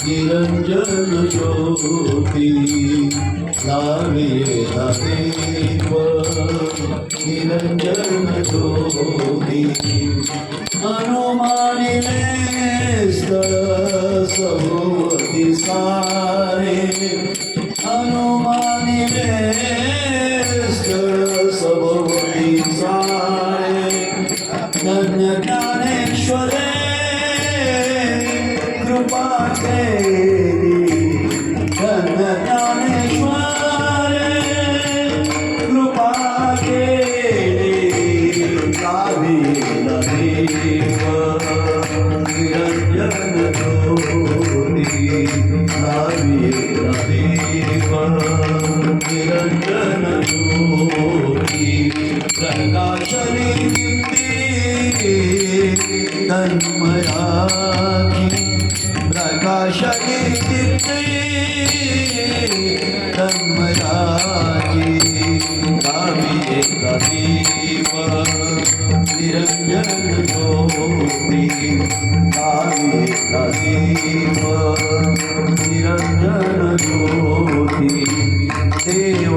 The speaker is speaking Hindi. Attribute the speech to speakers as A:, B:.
A: निरंजन ज्योती लावेला दीप निरंजन ज्योती हनुमानिले स्थळ सभोवती सारे ज्ञानेश्वरे कृपा केली धन्य ज्ञानेश्वरे कृपा केली गावी देव निरंजन प्रकाशनी प्रकाशनी दीप्ती तन्मयाची गावी एका दीप निरंजन ज्योती एका दीप निरंजन ज्योती देव